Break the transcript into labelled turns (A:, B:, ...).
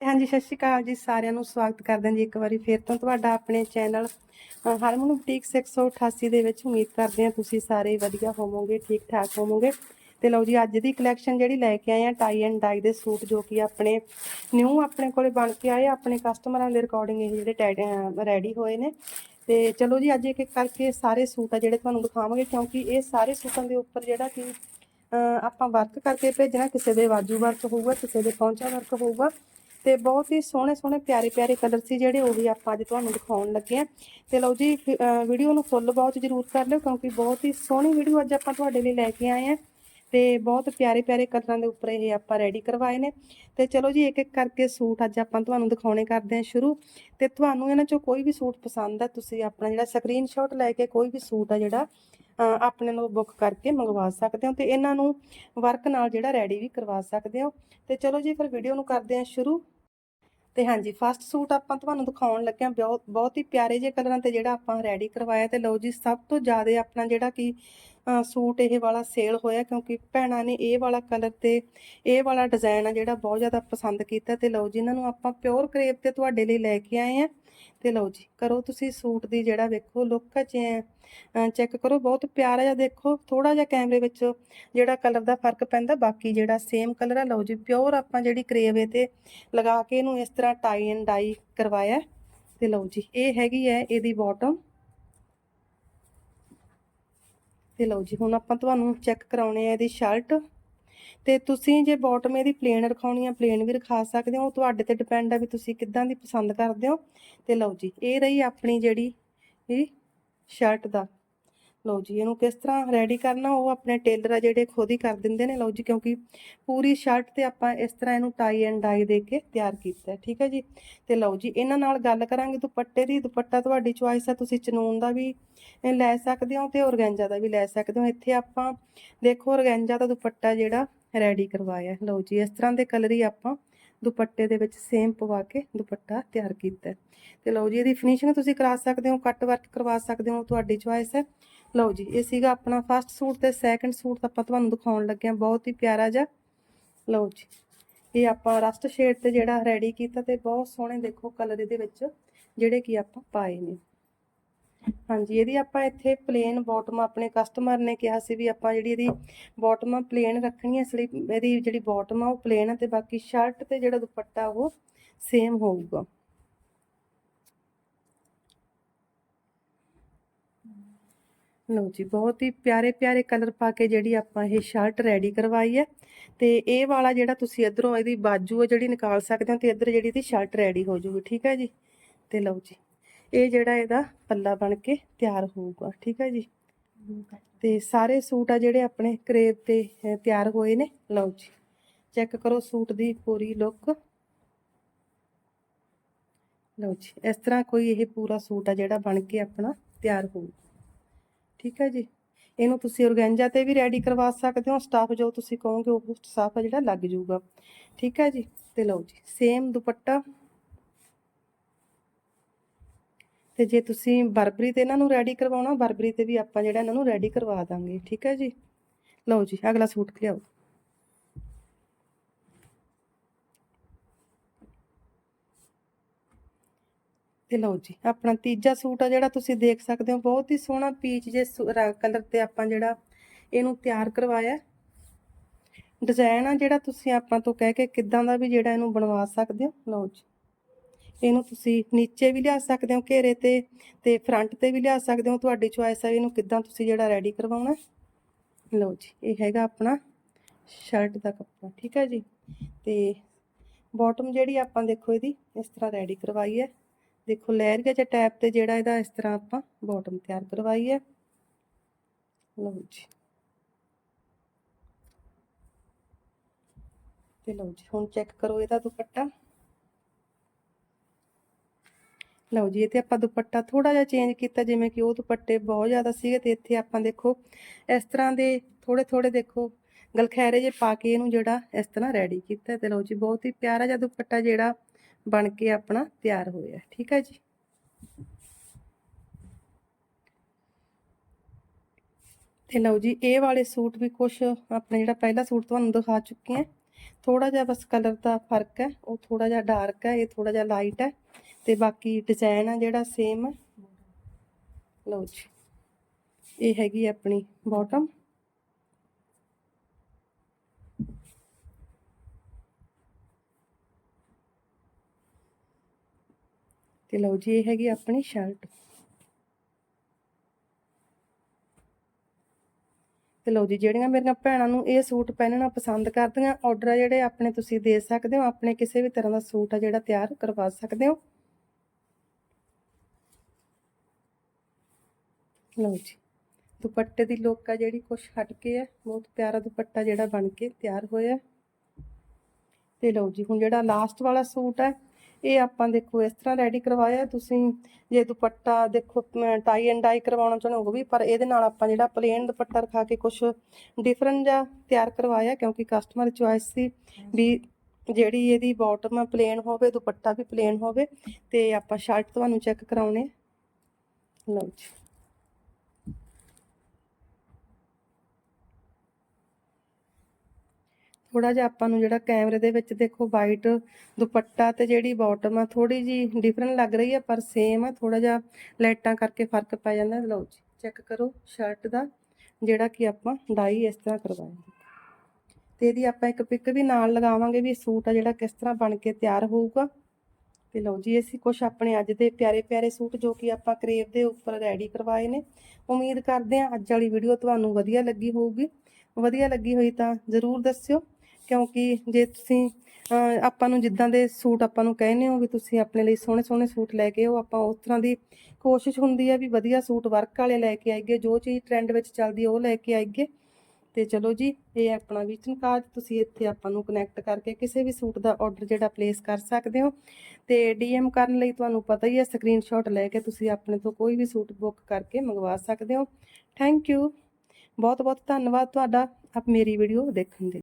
A: ਹਾਂਜੀ ਸਤਿ ਸ਼੍ਰੀ ਅਕਾਲ ਜੀ ਸਾਰਿਆਂ ਨੂੰ ਸਵਾਗਤ ਕਰਦੇ ਹਾਂ ਜੀ ਇੱਕ ਵਾਰੀ ਫੇਰ ਤੋਂ ਤੁਹਾਡਾ ਆਪਣੇ ਚੈਨਲ ਅ, ਹਰਮਨ ਬੁਟੀਕ 688 ਦੇ ਵਿੱਚ ਉਮੀਦ ਕਰਦੇ ਹਾਂ ਤੁਸੀਂ ਸਾਰੇ ਵਧੀਆ ਹੋਵੋਗੇ ਠੀਕ ਠਾਕ ਹੋਵੋਗੇ। ਤੇ ਲਓ ਜੀ ਅੱਜ ਦੀ ਕਲੈਕਸ਼ਨ ਜਿਹੜੀ ਲੈ ਕੇ ਆਏ ਆ ਟਾਈ ਐਂਡ ਡਾਈ ਦੇ ਸੂਟ ਜੋ ਕਿ ਆਪਣੇ ਨਿਊ ਆਪਣੇ ਕੋਲੇ ਬਣ ਕੇ ਆਏ ਆਪਣੇ ਕਸਟਮਰਾਂ ਦੇ ਰਿਕਾਰਡਿੰਗ ਇਹ ਜਿਹੜੇ ਰੈਡੀ ਹੋਏ ਨੇ। ਤੇ ਚਲੋ ਜੀ ਅੱਜ ਇੱਕ ਇੱਕ ਕਰਕੇ ਸਾਰੇ ਸੂਟ ਆ ਜਿਹੜੇ ਤੁਹਾਨੂੰ ਦਿਖਾਵਾਂਗੇ ਕਿਉਂਕਿ ਇਹ ਸਾਰੇ ਸੂਟਾਂ ਦੇ ਉੱਪਰ ਜਿਹੜਾ ਕਿ ਆਪਾਂ ਵਰਕ ਕਰਕੇ ਭੇਜਣਾ ਕਿਸੇ ਦੇ ਵਾਜੂ ਵਰਕ ਹੋਊਗਾ ਕਿਸੇ ਦੇ ਪਹੁੰਚਾ ਵਰਕ ਹੋਊਗਾ। ਤੇ ਬਹੁਤ ਹੀ ਸੋਹਣੇ ਸੋਹਣੇ ਪਿਆਰੇ ਪਿਆਰੇ ਕਲਰ ਸੀ ਜਿਹੜੇ ਉਹੀ ਆਪਾਂ ਅੱਜ ਤੁਹਾਨੂੰ ਦਿਖਾਉਣ ਲੱਗੇ ਆ ਤੇ ਲਓ ਜੀ ਵੀਡੀਓ ਨੂੰ ਫੁੱਲ ਬਹੁਤ ਜ਼ਰੂਰ ਕਰ ਲਿਓ ਕਿਉਂਕਿ ਬਹੁਤ ਹੀ ਸੋਹਣੀ ਵੀਡੀਓ ਅੱਜ ਆਪਾਂ ਤੁਹਾਡੇ ਲਈ ਲੈ ਕੇ ਆਏ ਆ ਤੇ ਬਹੁਤ ਪਿਆਰੇ ਪਿਆਰੇ ਕਲਰਾਂ ਦੇ ਉੱਪਰ ਇਹ ਆਪਾਂ ਰੈਡੀ ਕਰਵਾਏ ਨੇ। ਤੇ ਚਲੋ ਜੀ ਇੱਕ ਇੱਕ ਕਰਕੇ ਸੂਟ ਅੱਜ ਆਪਾਂ ਤੁਹਾਨੂੰ ਦਿਖਾਉਣੇ ਕਰਦੇ ਹਾਂ ਸ਼ੁਰੂ। ਤੇ ਤੁਹਾਨੂੰ ਇਹਨਾਂ ਚੋਂ ਕੋਈ ਵੀ ਸੂਟ ਪਸੰਦ ਆ, ਤੁਸੀਂ ਆਪਣਾ ਜਿਹੜਾ ਸਕਰੀਨਸ਼ਾਟ ਲੈ ਕੇ ਕੋਈ ਵੀ ਸੂਟ ਆ ਜਿਹੜਾ ਆਪਣੇ ਨੂੰ ਬੁੱਕ ਕਰਕੇ ਮੰਗਵਾ ਸਕਦੇ ਹੋ ਤੇ ਇਹਨਾਂ ਨੂੰ ਵਰਕ ਨਾਲ ਜਿਹੜਾ ਰੈਡੀ ਵੀ ਕਰਵਾ ਸਕਦੇ ਹੋ। ਤੇ ਚਲੋ ਜੀ, ਫਿਰ ਵੀਡੀਓ ਨੂੰ ਕਰਦੇ ਹਾਂ ਸ਼ੁਰੂ। ਤੇ ਹਾਂਜੀ ਫਸਟ ਸੂਟ ਆਪਾਂ ਤੁਹਾਨੂੰ ਦਿਖਾਉਣ ਲੱਗੇ ਹਾਂ ਬਹੁਤ ਬਹੁਤ ਹੀ ਪਿਆਰੇ ਜਿਹੇ ਕਲਰਾਂ ਤੇ ਜਿਹੜਾ ਆਪਾਂ ਰੈਡੀ ਕਰਵਾਇਆ ਤੇ ਲਓ ਜੀ, ਸਭ ਤੋਂ ਜ਼ਿਆਦਾ ਆਪਣਾ ਜਿਹੜਾ ਕਿ ਸੂਟ ਇਹ ਵਾਲਾ ਸੇਲ ਹੋਇਆ ਕਿਉਂਕਿ ਭੈਣਾਂ ਨੇ ਇਹ ਵਾਲਾ ਕਲਰ ਤੇ ਇਹ ਵਾਲਾ ਡਿਜ਼ਾਈਨ ਆ ਜਿਹੜਾ ਬਹੁਤ ਜ਼ਿਆਦਾ ਪਸੰਦ ਕੀਤਾ ਤੇ ਲਓ ਜੀ, ਇਹਨਾਂ ਨੂੰ ਆਪਾਂ ਪਿਓਰ ਕਰੇਪ ਤੇ ਤੁਹਾਡੇ ਲਈ ਲੈ ਕੇ ਆਏ ਆ ਤੇ ਲਓ ਜੀ, ਕਰੋ ਤੁਸੀਂ ਸੂਟ ਦੀ ਜਿਹੜਾ ਵੇਖੋ ਲੁੱਕ ਚੈੱਕ ਕਰੋ, ਬਹੁਤ ਪਿਆਰਾ ਜਿਹਾ ਦੇਖੋ ਥੋੜਾ ਜਿਹਾ ਕੈਮਰੇ ਵਿੱਚ ਜਿਹੜਾ ਕਲਰ ਦਾ ਫ਼ਰਕ ਪੈਂਦਾ, ਬਾਕੀ ਜਿਹੜਾ ਸੇਮ ਕਲਰ ਆ, ਲਓ ਜੀ ਪਿਓਰ ਆਪਾਂ ਜਿਹੜੀ ਕਰੇਵੇ ਤੇ ਲਗਾ ਕੇ ਇਹਨੂੰ ਇਸ ਤਰ੍ਹਾਂ ਟਾਈ ਐਂਡ ਡਾਈ ਕਰਵਾਇਆ ਹੈ। ਤੇ ਲਓ ਜੀ, ਇਹ ਹੈਗੀ ਹੈ ਇਹਦੀ ਬਾਟਮ ਤੇ ਲਓ ਜੀ, ਹੁਣ ਆਪਾਂ ਤੁਹਾਨੂੰ ਚੈੱਕ ਕਰਾਉਣੇ ਆ ਇਹਦੀ ਸ਼ਰਟ ਤੇ ਤੁਸੀਂ ਜੇ ਬਾਟਮ ਇਹਦੀ ਪਲੇਨ ਰਖਾਉਣੀ ਆ ਪਲੇਨ ਵੀ ਰਖਾ ਸਕਦੇ ਹੋ। ਉਹ ਤੁਹਾਡੇ ਤੇ ਡਿਪੈਂਡ ਆ ਵੀ ਤੁਸੀਂ ਕਿੱਦਾਂ ਦੀ ਪਸੰਦ ਕਰਦੇ ਹੋ। ਤੇ ਲਓ ਜੀ, ਇਹ ਰਹੀ ਆਪਣੀ ਜਿਹੜੀ ਇਹ ਸ਼ਰਟ ਦਾ। ਲਓ ਜੀ, ਇਹਨੂੰ ਕਿਸ ਤਰ੍ਹਾਂ ਰੈਡੀ ਕਰਨਾ, ਉਹ ਆਪਣੇ ਟੇਲਰ ਆ ਜਿਹੜੇ ਖੁਦ ਹੀ ਕਰ ਦਿੰਦੇ ਨੇ। ਲਓ ਜੀ, ਕਿਉਂਕਿ ਪੂਰੀ ਸ਼ਰਟ ਤੇ ਆਪਾਂ ਇਸ ਤਰ੍ਹਾਂ ਇਹਨੂੰ ਟਾਈ ਐਂਡ ਡਾਈ ਦੇ ਕੇ ਤਿਆਰ ਕੀਤਾ ਠੀਕ ਹੈ ਜੀ? ਤੇ ਲਓ ਜੀ, ਇਹਨਾਂ ਨਾਲ ਗੱਲ ਕਰਾਂਗੇ। ਦੁਪੱਟੇ ਦੀ, ਦੁਪੱਟਾ ਤੁਹਾਡੀ ਚੁਆਇਸ ਆ। ਤੁਸੀਂ ਚਨੂਨ ਦਾ ਵੀ ਲੈ ਸਕਦੇ ਹੋ ਤੇ ਔਰਗੈਂਜਾ ਦਾ ਵੀ ਲੈ ਸਕਦੇ ਹੋ। ਇੱਥੇ ਆਪਾਂ ਦੇਖੋ ਔਰਗੈਂਜਾ ਦਾ ਦੁਪੱਟਾ ਜਿਹੜਾ ਰੈਡੀ ਕਰਵਾਇਆ। ਲਓ ਜੀ, ਇਸ ਤਰ੍ਹਾਂ ਦੇ ਕਲਰ ਹੀ ਆਪਾਂ ਦੁਪੱਟੇ ਦੇ ਵਿੱਚ ਸੇਮ ਪਵਾ ਕੇ ਦੁਪੱਟਾ ਤਿਆਰ ਕੀਤਾ। ਹੈ। ਤੇ ਲਓ ਜੀ, ਇਹਦੀ ਫਿਨਿਸ਼ਿੰਗ ਤੁਸੀਂ ਕਰਾ ਸਕਦੇ ਹੋ ਕੱਟ ਵਰਕ ਕਰਵਾ ਸਕਦੇ ਹੋ, ਤੁਹਾਡੀ ਚੁਆਇਸ ਹੈ। ਲਓ ਜੀ, ਇਹ ਸੀਗਾ ਆਪਣਾ ਫਸਟ ਸੂਟ ਤੇ ਸੈਕੰਡ ਸੂਟ ਆਪਾਂ ਤੁਹਾਨੂੰ ਦਿਖਾਉਣ ਲੱਗੇ ਹਾਂ। ਬਹੁਤ ਹੀ ਪਿਆਰਾ ਜਿਹਾ। ਲਓ ਜੀ, ਇਹ ਆਪਾਂ ਰਸਟ ਸ਼ੇਡ ਤੇ ਜਿਹੜਾ ਰੈਡੀ ਕੀਤਾ ਤੇ ਬਹੁਤ ਸੋਹਣੇ ਦੇਖੋ ਕਲਰ ਇਹਦੇ ਵਿੱਚ, ਜਿਹੜੇ ਕਿ ਆਪਾਂ ਪਾਏ ਨੇ। ਹਾਂਜੀ, ਇਹਦੀ ਆਪਾਂ ਇੱਥੇ ਪਲੇਨ ਬਾਟਮ ਆਪਣੇ ਕਸਟਮਰ ਨੇ ਕਿਹਾ ਸੀ ਵੀ ਆਪਾਂ ਜਿਹੜੀ ਇਹਦੀ ਬਾਟਮ ਪਲੇਨ ਰੱਖਣੀ ਹੈ ਇਸ ਲਈ ਇਹਦੀ ਜਿਹੜੀ ਬਾਟਮ ਆ ਉਹ ਪਲੇਨ ਹੈ ਤੇ ਬਾਕੀ ਸ਼ਰਟ ਤੇ ਜਿਹੜਾ ਦੁਪੱਟਾ ਉਹ ਸੇਮ ਹੋਊਗਾ। ਲਓ ਜੀ, ਬਹੁਤ ਹੀ ਪਿਆਰੇ ਪਿਆਰੇ ਕਲਰ ਪਾ ਕੇ ਜਿਹੜੀ ਆਪਾਂ ਇਹ ਸ਼ਰਟ ਰੈਡੀ ਕਰਵਾਈ ਹੈ ਤੇ ਇਹ ਵਾਲਾ ਜਿਹੜਾ ਤੁਸੀਂ ਇਧਰੋਂ ਇਹਦੀ ਬਾਜੂ ਹੈ ਜਿਹੜੀ ਨਿਕਾਲ ਸਕਦੇ ਹੋ ਤੇ ਇਧਰ ਜਿਹੜੀ ਇਹਦੀ ਸ਼ਰਟ ਰੈਡੀ ਹੋ ਜਾਊਗੀ ਠੀਕ ਹੈ ਜੀ? ਤੇ ਲਓ ਜੀ। ਇਹ ਜਿਹੜਾ ਇਹਦਾ ਪੱਲਾ ਬਣ ਕੇ ਤਿਆਰ ਹੋਊਗਾ, ਠੀਕ ਹੈ ਜੀ? ਤੇ ਸਾਰੇ ਸੂਟ ਆ ਜਿਹੜੇ ਆਪਣੇ ਕਰੇਬ ਤੇ ਤਿਆਰ ਹੋਏ ਨੇ, ਲਓ ਜੀ। ਚੈੱਕ ਕਰੋ ਸੂਟ ਦੀ ਪੂਰੀ ਲੁੱਕ। ਲਓ ਜੀ, ਇਸ ਤਰ੍ਹਾਂ ਕੋਈ ਇਹ ਪੂਰਾ ਸੂਟ ਆ ਜਿਹੜਾ ਬਣ ਕੇ ਆਪਣਾ ਤਿਆਰ ਹੋਊ। ਠੀਕ ਹੈ ਜੀ? ਇਹਨੂੰ ਤੁਸੀਂ ਔਰਗੈਂਜਾ ਤੇ ਵੀ ਰੈਡੀ ਕਰਵਾ ਸਕਦੇ ਹੋ ਸਟਾਫ ਜੋ ਤੁਸੀਂ ਕਹੋਗੇ ਉਹ ਸਟਾਫ ਆ ਜਿਹੜਾ ਲੱਗ ਜਾਊਗਾ। ਠੀਕ ਹੈ ਜੀ? ਤੇ ਲਓ ਜੀ ਸੇਮ ਦੁਪੱਟਾ ਤੇ ਜੇ ਤੁਸੀਂ ਬਰਬਰੀ ਤੇ ਇਹਨਾਂ ਨੂੰ ਰੈਡੀ ਕਰਵਾਉਣਾ, ਬਰਬਰੀ ਤੇ ਵੀ ਆਪਾਂ ਜਿਹੜਾ ਇਹਨਾਂ ਨੂੰ ਰੈਡੀ ਕਰਵਾ ਦਾਂਗੇ, ਠੀਕ ਹੈ ਜੀ? ਲਓ ਜੀ, ਅਗਲਾ ਸੂਟ ਲਿਆਓ। ਤੇ ਲਓ ਜੀ, ਆਪਣਾ ਤੀਜਾ ਸੂਟ ਆ ਜਿਹੜਾ ਤੁਸੀਂ ਦੇਖ ਸਕਦੇ ਹੋ, ਬਹੁਤ ਹੀ ਸੋਹਣਾ ਪੀਚ ਜੇ ਕਲਰ ਤੇ ਆਪਾਂ ਜਿਹੜਾ ਇਹਨੂੰ ਤਿਆਰ ਕਰਵਾਇਆ। ਡਿਜ਼ਾਈਨ ਆ ਜਿਹੜਾ ਤੁਸੀਂ ਆਪਾਂ ਤੋਂ ਕਹਿ ਕੇ ਕਿੱਦਾਂ ਦਾ ਵੀ ਜਿਹੜਾ ਇਹਨੂੰ ਬਣਵਾ ਸਕਦੇ ਹੋ। ਲਓ ਜੀ। ਇਹਨੂੰ ਤੁਸੀਂ ਨੀਚੇ ਵੀ ਲਿਆ ਸਕਦੇ ਹੋ ਘੇਰੇ ਤੇ ਤੇ ਫਰੰਟ ਤੇ ਵੀ ਲਿਆ ਸਕਦੇ ਹੋ। ਤੁਹਾਡੀ ਚੁਆਇਸ ਹੈ ਇਹਨੂੰ ਕਿੱਦਾਂ ਤੁਸੀਂ ਜਿਹੜਾ ਰੈਡੀ ਕਰਵਾਉਣਾ। ਲਓ ਜੀ, ਇਹ ਹੈਗਾ ਆਪਣਾ ਸ਼ਰਟ ਦਾ ਕੱਪੜਾ, ਠੀਕ ਹੈ ਜੀ? ਤੇ ਬਾਟਮ ਜਿਹੜੀ ਆਪਾਂ ਦੇਖੋ ਇਹਦੀ, ਇਸ ਤਰ੍ਹਾਂ ਰੈਡੀ ਕਰਵਾਈ ਹੈ। ਦੇਖੋ ਲਹਿਰੀਆ ਜਿਹਾ ਟੈਪ ਤੇ ਜਿਹੜਾ ਇਹਦਾ ਇਸ ਤਰ੍ਹਾਂ ਆਪਾਂ ਬਾਟਮ ਤਿਆਰ ਕਰਵਾਈ ਹੈ। ਲਓ ਜੀ। ਤੇ ਲਓ ਜੀ, ਹੁਣ ਚੈੱਕ ਕਰੋ ਇਹਦਾ ਦੁਪੱਟਾ। ਲਓ ਜੀ ਇਹ ਤੇ ਆਪਾਂ ਦੁਪੱਟਾ ਥੋੜਾ ਜਿਹਾ ਚੇਂਜ ਕੀਤਾ, ਜਿਵੇਂ ਕਿ ਉਹ ਦੁਪੱਟੇ ਬਹੁਤ ਜ਼ਿਆਦਾ ਸੀਗੇ ਤੇ ਇੱਥੇ ਆਪਾਂ ਦੇਖੋ, ਇਸ ਤਰ੍ਹਾਂ ਦੇ ਥੋੜੇ ਥੋੜੇ ਦੇਖੋ ਗਲਖੈਰੇ ਜੇ ਪਾ ਕੇ ਇਹਨੂੰ ਜਿਹੜਾ ਇਸ ਤਰ੍ਹਾਂ ਰੈਡੀ ਕੀਤਾ ਤੇ ਲਓ ਜੀ, ਬਹੁਤ ਹੀ ਪਿਆਰਾ ਜਿਹਾ ਦੁਪੱਟਾ ਜਿਹੜਾ ਬਣ ਕੇ ਆਪਣਾ ਤਿਆਰ ਹੋਇਆ, ਠੀਕ ਹੈ ਜੀ? ਤੇ ਲਓ ਜੀ, ਇਹ ਵਾਲੇ ਸੂਟ ਵੀ ਕੁਝ ਆਪਣੇ ਜਿਹੜਾ ਪਹਿਲਾ ਸੂਟ ਤੁਹਾਨੂੰ ਦਿਖਾ ਚੁੱਕੇ ਹਾਂ। ਥੋੜਾ ਜਿਹਾ ਬਸ ਕਲਰ ਦਾ ਫ਼ਰਕ ਹੈ, ਉਹ ਥੋੜਾ ਜਿਹਾ ਡਾਰਕ ਹੈ, ਇਹ ਥੋੜਾ ਜਿਹਾ ਲਾਈਟ ਹੈ। ਤੇ ਬਾਕੀ ਡਿਜ਼ਾਈਨ ਆ ਜਿਹੜਾ ਸੇਮ ਹੈ ਲਓ ਜੀ, ਇਹ ਹੈਗੀ ਆਪਣੀ ਬਾਟਮ ਤੇ ਲਓ ਜੀ, ਇਹ ਹੈਗੀ ਆਪਣੀ ਸ਼ਰਟ ਤੇ ਲਓ ਜੀ, ਜਿਹੜੀਆਂ ਮੇਰੀਆਂ ਭੈਣਾਂ ਨੂੰ ਇਹ ਸੂਟ ਪਹਿਨਣਾ ਪਸੰਦ ਕਰਦੀਆਂ ਆਰਡਰ ਆ ਜਿਹੜੇ ਆਪਣੇ ਤੁਸੀਂ ਦੇ ਸਕਦੇ ਹੋ, ਆਪਣੇ ਕਿਸੇ ਵੀ ਤਰ੍ਹਾਂ ਦਾ ਸੂਟ ਆ ਜਿਹੜਾ ਤਿਆਰ ਕਰਵਾ ਸਕਦੇ ਹੋ। ਲਓ ਜੀ। ਦੁਪੱਟੇ ਦੀ ਲੋਕ ਆ ਜਿਹੜੀ, ਕੁਛ ਹਟ ਕੇ ਹੈ ਬਹੁਤ ਪਿਆਰਾ ਦੁਪੱਟਾ ਜਿਹੜਾ ਬਣ ਕੇ ਤਿਆਰ ਹੋਇਆ। ਤੇ ਲਓ ਜੀ, ਹੁਣ ਜਿਹੜਾ ਲਾਸਟ ਵਾਲਾ ਸੂਟ ਹੈ ਇਹ ਆਪਾਂ ਦੇਖੋ ਇਸ ਤਰ੍ਹਾਂ ਰੈਡੀ ਕਰਵਾਇਆ। ਤੁਸੀਂ ਜੇ ਦੁਪੱਟਾ ਦੇਖੋ ਟਾਈ ਐਂਡ ਡਾਈ ਕਰਵਾਉਣਾ ਚਾਹੁੰਦੇ ਹੋ ਉਹ ਵੀ, ਪਰ ਇਹਦੇ ਨਾਲ ਆਪਾਂ ਜਿਹੜਾ ਪਲੇਨ ਦੁਪੱਟਾ ਰਖਾ ਕੇ ਕੁਝ ਡਿਫਰੈਂਟ ਜਿਹਾ ਤਿਆਰ ਕਰਵਾਇਆ, ਕਿਉਂਕਿ ਕਸਟਮਰ ਚੁਆਇਸ ਸੀ ਵੀ ਜਿਹੜੀ ਇਹਦੀ ਬਾਟਮ ਆ ਪਲੇਨ ਹੋਵੇ, ਦੁਪੱਟਾ ਵੀ ਪਲੇਨ ਹੋਵੇ, ਤੇ ਆਪਾਂ ਸ਼ਰਟ ਤੁਹਾਨੂੰ ਚੈੱਕ ਕਰਾਉਣੇ ਲਓ ਜੀ। ਥੋੜਾ ਜਿਹਾ ਆਪਾਂ ਨੂੰ ਜਿਹੜਾ ਕੈਮਰੇ ਦੇ ਵਿੱਚ ਦੇਖੋ ਵਾਈਟ ਦੁਪੱਟਾ ਤੇ ਜਿਹੜੀ ਬਾਟਮ ਆ ਥੋੜੀ ਜੀ ਡਿਫਰੈਂਟ ਲੱਗ ਰਹੀ ਆ, ਪਰ ਸੇਮ ਆ ਥੋੜਾ ਜਿਹਾ ਲਾਈਟਾਂ ਕਰਕੇ ਫ਼ਰਕ ਪੈ ਜਾਂਦਾ। ਲਓ ਜੀ ਚੈੱਕ ਕਰੋ ਸ਼ਰਟ ਦਾ, ਜਿਹੜਾ ਕਿ ਆਪਾਂ ਡਾਈ ਇਸ ਤਰ੍ਹਾਂ ਕਰਵਾਇਆ। ਤੇ ਇਹਦੀ ਆਪਾਂ ਇੱਕ ਪਿਕ ਵੀ ਨਾਲ ਲਗਾਵਾਂਗੇ ਵੀ ਸੂਟ ਆ ਜਿਹੜਾ ਕਿਸ ਤਰ੍ਹਾਂ ਬਣ ਕੇ ਤਿਆਰ ਹੋਊਗਾ। ਤੇ ਲਓ ਜੀ, ਅਸੀਂ ਕੁਝ ਆਪਣੇ ਅੱਜ ਦੇ ਪਿਆਰੇ ਪਿਆਰੇ ਸੂਟ ਜੋ ਕਿ ਆਪਾਂ ਕਰੇਵ ਦੇ ਉੱਪਰ ਰੈਡੀ ਕਰਵਾਏ ਨੇ। ਉਮੀਦ ਕਰਦੇ ਹਾਂ ਅੱਜ ਵਾਲੀ ਵੀਡੀਓ ਤੁਹਾਨੂੰ ਵਧੀਆ ਲੱਗੀ ਹੋਊਗੀ। ਵਧੀਆ ਲੱਗੀ ਹੋਈ ਤਾਂ ਜ਼ਰੂਰ ਦੱਸਿਓ। ਕਿਉਂਕਿ ਜੇ ਤੁਸੀਂ ਆਪਾਂ ਨੂੰ ਜਿੱਦਾਂ ਦੇ ਸੂਟ ਆਪਾਂ ਨੂੰ ਕਹਿੰਦੇ ਹੋ ਵੀ ਤੁਸੀਂ ਆਪਣੇ ਲਈ ਸੋਹਣੇ ਸੋਹਣੇ ਸੂਟ ਲੈ ਕੇ ਆਓ, ਆਪਾਂ ਉਸ ਤਰ੍ਹਾਂ ਦੀ ਕੋਸ਼ਿਸ਼ ਹੁੰਦੀ ਹੈ ਵੀ ਵਧੀਆ ਸੂਟ ਵਰਕ ਵਾਲੇ ਲੈ ਕੇ ਆਈਏ, ਜੋ ਚੀਜ਼ ਟ੍ਰੈਂਡ ਵਿੱਚ ਚੱਲਦੀ ਉਹ ਲੈ ਕੇ ਆਈਏ। ਤੇ ਚਲੋ ਜੀ, ਇਹ ਆਪਣਾ ਵਿਜ਼ਨ ਕਾਰਡ ਤੁਸੀਂ ਇੱਥੇ ਆਪਾਂ ਨੂੰ ਕਨੈਕਟ ਕਰਕੇ ਕਿਸੇ ਵੀ ਸੂਟ ਦਾ ਆਰਡਰ ਜਿਹੜਾ ਪਲੇਸ ਕਰ ਸਕਦੇ ਹੋ। ਤੇ ਡੀਐਮ ਕਰਨ ਲਈ ਤੁਹਾਨੂੰ ਪਤਾ ਹੀ ਹੈ ਸਕਰੀਨਸ਼ਾਟ ਲੈ ਕੇ ਤੁਸੀਂ ਆਪਣੇ ਤੋਂ ਕੋਈ ਵੀ ਸੂਟ ਬੁੱਕ ਕਰਕੇ ਮੰਗਵਾ ਸਕਦੇ ਹੋ। ਥੈਂਕ ਯੂ ਬਹੁਤ ਬਹੁਤ ਧੰਨਵਾਦ ਤੁਹਾਡਾ, ਆਪ ਮੇਰੀ ਵੀਡੀਓ ਦੇਖਣ ਦੇ